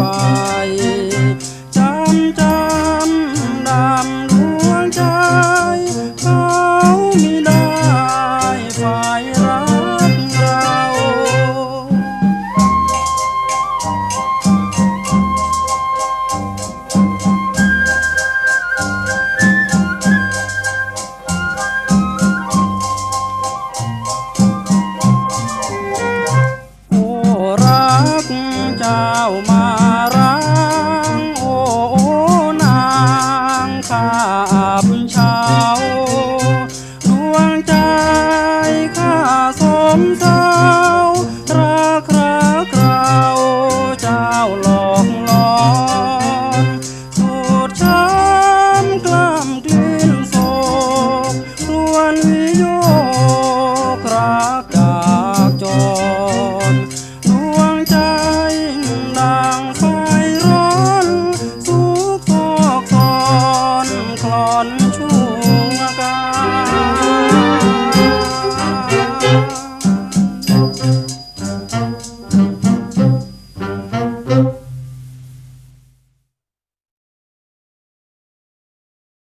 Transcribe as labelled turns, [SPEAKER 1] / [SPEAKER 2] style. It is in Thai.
[SPEAKER 1] ปจำจำดำดวงใจ เขาไม่ได้ไฟรักเราโอ้รักเจ้ามาาบ Thank you.